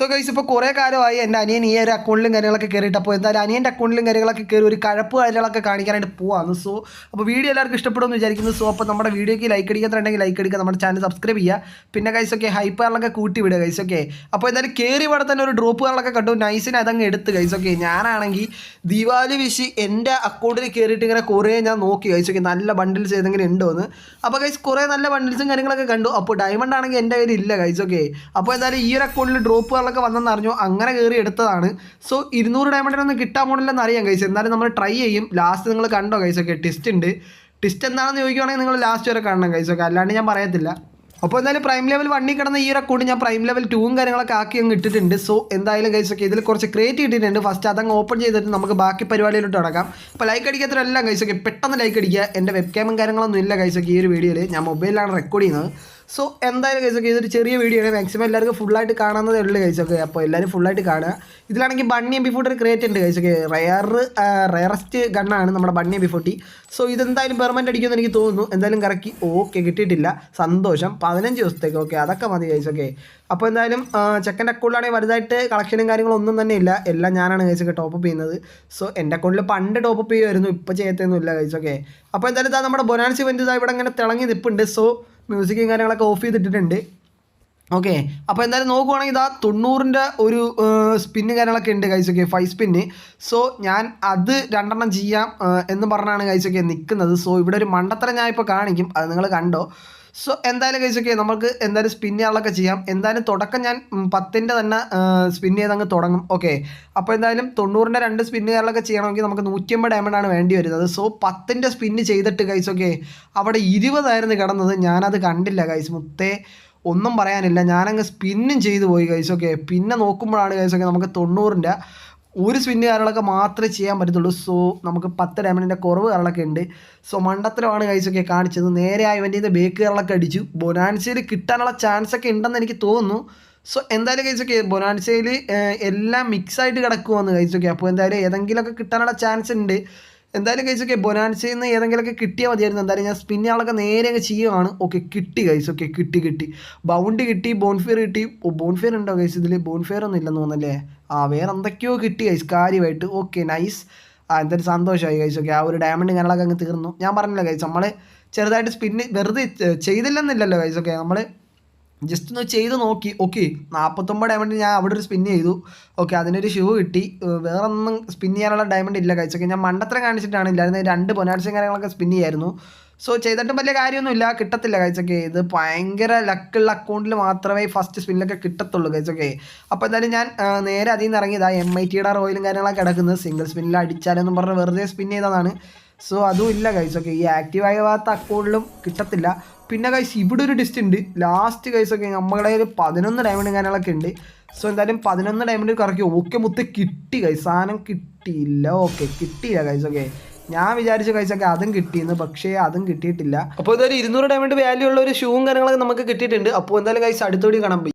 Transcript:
So guys ഇപ്പോൾ കുറേ കാലമായി എന്റെ അനിയൻ ഈ ഒരു അക്കൗണ്ടിലും കാര്യങ്ങളൊക്കെ കയറിയിട്ട് അപ്പോൾ എന്തായാലും അനിയന്റെ അക്കൗണ്ടിലും കാര്യങ്ങളൊക്കെ കയറി ഒരു കഴപ്പ് കാര്യങ്ങളൊക്കെ കാണിക്കാനായിട്ട് പോവാണ്. സോ അപ്പോൾ വീഡിയോ എല്ലാവർക്കും ഇഷ്ടപ്പെടുമെന്ന് വിചാരിക്കുന്നു. സോ അപ്പോൾ നമ്മുടെ വീഡിയോയ്ക്ക് ലൈക്ക് അടിക്കാത്തുണ്ടെങ്കിൽ ലൈക്ക് അടിക്കുക നമ്മുടെ ചാനൽ സബ്സ്ക്രൈബ് ചെയ്യുക. പിന്നെ ഗൈസ് ഒക്കെ ഹൈപ്പറിലൊക്കെ കൂട്ടി വിടുക ഗൈസ് ഓക്കെ അപ്പോൾ എന്തായാലും കയറി ഇവിടെ തന്നെ ഒരു ഡ്രോപ്പ് ഡ്രോപ്പുകളൊക്കെ കണ്ടു. നൈസിന് അതങ്ങ് എടുത്ത് ഗൈസ് ഓക്കെ ഞാനാണെങ്കിൽ ദീപാവലി വിഷി എന്റെ അക്കൗണ്ടിൽ കയറിയിട്ട് ഇങ്ങനെ കുറേ ഞാൻ നോക്കി ഗൈസ് ഓക്കെ നല്ല ബണ്ടിൽസ് ഏതെങ്കിലും ഉണ്ടോ എന്ന്. അപ്പോൾ ഗൈസ് കുറേ നല്ല ബണ്ടിൽസും കാര്യങ്ങളൊക്കെ കണ്ടു. അപ്പോൾ ഡയമണ്ട് ആണെങ്കിൽ എന്റെ കയ്യിൽ ഇല്ല ഗൈസ് ഓക്കെ അപ്പോൾ എന്തായാലും ഈ ഒരു അക്കൗണ്ടിൽ ഡ്രോപ്പുകളൊക്കെ വന്നെന്ന് അറിഞ്ഞു. അങ്ങനെ കയറി എടുത്തതാണ്. സോ ഇരുന്നൂറ് ഡയമണ്ടിനൊന്നും കിട്ടാൻ പോണില്ലെന്ന് അറിയാം കൈസ് എന്നാലും നമ്മൾ ട്രൈ ചെയ്യും. ലാസ്റ്റ് നിങ്ങൾ കണ്ടോ കൈസ് ഓക്കെ ടിസ്റ്റ് ഉണ്ട്. ടിസ്റ്റ് എന്താണെന്ന് ചോദിക്കുവാണെങ്കിൽ നിങ്ങൾ ലാസ്റ്റ് വരെ കാണണം കൈസ് ഓക്കെ അല്ലാണ്ട് ഞാൻ പറയത്തില്ല. അപ്പോൾ എന്തായാലും പ്രൈം ലെവൽ വണ്ണി കിടന്ന ഈ അക്കൗണ്ട് ഞാൻ പ്രൈം ലെവൽ ടൂവും കാര്യങ്ങളൊക്കെ ആക്കി അങ്ങ് ഇട്ടിട്ടുണ്ട്. സോ എന്തായാലും കൈസ് ഒക്കെ ഇതിൽ കുറച്ച് ക്രിയേറ്റ് ഇട്ടിട്ടുണ്ട് ഫസ്റ്റ് അതങ്ങ് ഓപ്പൺ ചെയ്തിട്ട് നമുക്ക് ബാക്കി പരിപാടിയിലോട്ട് നടക്കാം. അപ്പോൾ ലൈക്ക് അടിക്കാത്തവരെല്ലാം ഒക്കെ പെട്ടെന്ന് ലൈക്ക് അടിക്കുക. എന്റെ വെബ് ക്യാമും കാര്യങ്ങളൊന്നും ഇല്ല ഒക്കെ ഈ ഒരു വീഡിയോയിൽ ഞാൻ മൊബൈലിലാണ് റെക്കോർഡ് ചെയ്യുന്നത്. സോ എന്തായാലും കഴിച്ചൊക്കെ ഇതൊരു ചെറിയ വീഡിയോ ആണ്. മാക്സിമം എല്ലാവർക്കും ഫുള്ളായിട്ട് കാണാവുന്നതേ ഉള്ളൂ കഴിച്ചൊക്കെ അപ്പോൾ എല്ലാവരും ഫുള്ളായിട്ട് കാണുക. ഇതിലാണെങ്കിൽ bunny M B forty create ഉണ്ട് കഴിച്ചൊക്കെ റയർ റയറസ്റ്റ് ഗണ്ണാണ് നമ്മുടെ bunny M B forty so ഇതെന്തായാലും പെർമനന്റ് അടിക്കുമെന്ന് എനിക്ക് തോന്നുന്നു. എന്തായാലും കറക്കി ഓക്കെ കിട്ടിയിട്ടില്ല. സന്തോഷം. പതിനഞ്ച് ദിവസത്തേക്ക് ഓക്കെ അതൊക്കെ മതി കഴിച്ചൊക്കെ അപ്പോൾ എന്തായാലും ചെക്കന്റെ അക്കൗണ്ടിലാണെങ്കിൽ വലുതായിട്ട് കളക്ഷനും കാര്യങ്ങളും ഒന്നും തന്നെ ഇല്ല. എല്ലാം ഞാനാണ് കഴിച്ചൊക്കെ ടോപ്പ് അപ്പ് ചെയ്യുന്നത്. സോ എന്റെ അക്കൗണ്ടിൽ പണ്ട് ടോപ്പ് ചെയ്യുമായിരുന്നു. ഇപ്പോൾ ചെയ്യത്തൊന്നും ഇല്ല ഗൈസ് ഓക്കെ അപ്പോൾ എന്തായാലും ഇതാ നമ്മുടെ ബൊനാൻസി വെന്റ് ഇതാ ഇവിടെ ഇങ്ങനെ തിളങ്ങി നിൽപ്പുണ്ട് സോ മ്യൂസിക്കും കാര്യങ്ങളൊക്കെ ഓഫ് ചെയ്തിട്ടിട്ടുണ്ട്. ഓക്കെ അപ്പോൾ എന്തായാലും നോക്കുവാണെങ്കിൽ ഇതാ തൊണ്ണൂറിന്റെ ഒരു സ്പിന്ന് കാര്യങ്ങളൊക്കെ ഉണ്ട് കൈസൊക്കെ ഫൈവ് സ്പിന്ന് സോ ഞാൻ അത് രണ്ടെണ്ണം ചെയ്യാം എന്ന് പറഞ്ഞാണ് കൈസൊക്കെ നിൽക്കുന്നത് സോ ഇവിടെ ഒരു മണ്ടത്തരം ഞാൻ ഇപ്പോൾ കാണിക്കും. അത് നിങ്ങൾ കണ്ടോ? സോ എന്തായാലും കഴിച്ചൊക്കെ നമുക്ക് എന്തായാലും സ്പിൻ ചെയ്യാനുള്ളതൊക്കെ ചെയ്യാം. എന്തായാലും തുടക്കം ഞാൻ പത്തിന്റെ തന്നെ സ്പിൻ ചെയ്ത് അങ്ങ് തുടങ്ങും. ഓക്കെ അപ്പോൾ എന്തായാലും തൊണ്ണൂറിന്റെ രണ്ട് സ്പിന്നുകാരിലൊക്കെ ചെയ്യണമെങ്കിൽ നമുക്ക് നൂറ്റിയമ്പത് ഡയമണ്ടാണ് വേണ്ടി വരുന്നത്. സോ പത്തിന്റെ സ്പിന്ന് ചെയ്തിട്ട് കഴിച്ചൊക്കെ അവിടെ ഇരുപതായിരുന്നു കിടന്നത്. ഞാനത് കണ്ടില്ല കൈസ് മുത്തേ. ഒന്നും പറയാനില്ല. ഞാനങ്ങ് സ്പിന്നും ചെയ്തു പോയി കഴിച്ചൊക്കെ പിന്നെ നോക്കുമ്പോഴാണ് കഴിച്ചൊക്കെ നമുക്ക് തൊണ്ണൂറിന്റെ ഒരു സ്പിന്ന് കാര്യങ്ങളൊക്കെ മാത്രമേ ചെയ്യാൻ പറ്റത്തുള്ളൂ. സോ നമുക്ക് പത്ത് ഡയമണ്ടിന്റെ കുറവ് കാര്യങ്ങളൊക്കെ ഉണ്ട്. സോ മണ്ടത്തരമാണ് ഗൈസ് ഒക്കെ കാണിച്ചത്. നേരെ ആ ഇവന്റെ ബേക്ക് കാര്യങ്ങളൊക്കെ അടിച്ചു. ബൊനാൻസയിൽ കിട്ടാനുള്ള ചാൻസ് ഒക്കെ ഉണ്ടെന്ന് എനിക്ക് തോന്നുന്നു. സോ എന്തായാലും ഗൈസ് ഒക്കെ ബൊനാൻസയിൽ എല്ലാം മിക്സ് ആയിട്ട് കിടക്കുമെന്ന് ഗൈസ് ഒക്കെ. അപ്പോൾ എന്തായാലും ഏതെങ്കിലുമൊക്കെ കിട്ടാനുള്ള ചാൻസ് ഉണ്ട്. എന്തായാലും കഴിച്ച് ഓക്കെ ബൊനാൻസയിൽ നിന്ന് ഏതെങ്കിലുമൊക്കെ കിട്ടിയാൽ മതിയായിരുന്നു. എന്തായാലും ഞാൻ സ്പിന്നുകളൊക്കെ നേരെ അങ്ങ് ചെയ്യുകയാണ് ഓക്കെ കിട്ടി കൈസ് ഓക്കെ കിട്ടി കിട്ടി. ബൗണ്ട് കിട്ടി ബോൺഫിയർ കിട്ടി. ഓ ബോൺഫിയർ ഉണ്ടോ കൈസ് ഇതിൽ ബോൺഫിയർ ഒന്നും ഇല്ലെന്ന് തോന്നല്ലേ ആ വേറെ എന്തൊക്കെയോ കിട്ടി കൈസ് കാര്യമായിട്ട്. ഓക്കെ നൈസ് ആ എന്തായാലും സന്തോഷമായി കൈസ് ഓക്കെ ആ ഒരു ഡയമണ്ട് ഞങ്ങളൊക്കെ അങ്ങ് തീർന്നു. ഞാൻ പറഞ്ഞില്ല കൈസ് നമ്മൾ ചെറുതായിട്ട് സ്പിന്ന് വെറുതെ ചെയ്തില്ലെന്നില്ലല്ലോ കൈസ് ഓക്കെ നമ്മൾ ജസ്റ്റ് ഒന്ന് ചെയ്ത് നോക്കി. ഓക്കെ നാൽപ്പത്തൊമ്പത് ഡയമണ്ട് ഞാൻ അവിടെ ഒരു സ്പിൻ ചെയ്തു. ഓക്കെ അതിനൊരു ഷൂ കിട്ടി. വേറെ ഒന്നും സ്പിൻ ചെയ്യാനുള്ള ഡയമണ്ട് ഇല്ല കഴിച്ചൊക്കെ ഞാൻ മണ്ടത്ര കാണിച്ചിട്ടാണ് ഇല്ലായിരുന്നു രണ്ട് പൊനാഴ്ചയും കാര്യങ്ങളൊക്കെ സ്പിൻ ചെയ്യായിരുന്നു. സോ ചെയ്തിട്ടും വലിയ കാര്യമൊന്നുമില്ല കിട്ടത്തില്ല കഴിച്ചൊക്കെ ഇത് ഭയങ്കര ലക്കുള്ള അക്കൗണ്ടിൽ മാത്രമേ ഫസ്റ്റ് സ്പിന്നിലൊക്കെ കിട്ടത്തുള്ളൂ കഴിച്ചൊക്കെ അപ്പോൾ എന്തായാലും ഞാൻ നേരെ അതിൽ നിന്ന് ഇറങ്ങിയതാണ് എം ഐ ടിയുടെ റോയിലും കാര്യങ്ങളൊക്കെ കിടക്കുന്നത്. സിംഗിൾ സ്പിന്നിൽ അടിച്ചാലെന്നും പറഞ്ഞ് വെറുതെ സ്പിൻ ചെയ്തതാണ്. സോ അതും ഇല്ല കൈസ് ഓക്കെ ഈ ആക്റ്റീവ് ഭാഗത്ത് അക്കൗണ്ടിലും കിട്ടത്തില്ല. പിന്നെ കൈസ് ഇവിടെ ഒരു ഡിസ്റ്റ് ഉണ്ട്. ലാസ്റ്റ് കൈസ് ഒക്കെ നമ്മളെ ഒരു പതിനൊന്ന് ഡയമണ്ട് കാര്യങ്ങളൊക്കെ ഉണ്ട്. സോ എന്തായാലും പതിനൊന്ന് ഡയമണ്ട് കറക്കി ഓക്കെ മുത്ത് കിട്ടി കൈസ് സാധനം കിട്ടിയില്ല. ഓക്കെ കിട്ടിയില്ല കൈസ് ഓക്കെ ഞാൻ വിചാരിച്ച കൈസൊക്കെ അതും കിട്ടിയെന്ന്. പക്ഷേ അതും കിട്ടിയിട്ടില്ല. അപ്പോൾ ഇതൊരു ഇരുന്നൂറ് ഡയമണ്ട് വാല്യൂ ഉള്ള ഒരു ഷൂവും കാര്യങ്ങളൊക്കെ നമുക്ക് കിട്ടിയിട്ടുണ്ട്. അപ്പോൾ എന്തായാലും കൈസ് അടുത്തോടി കാണാൻ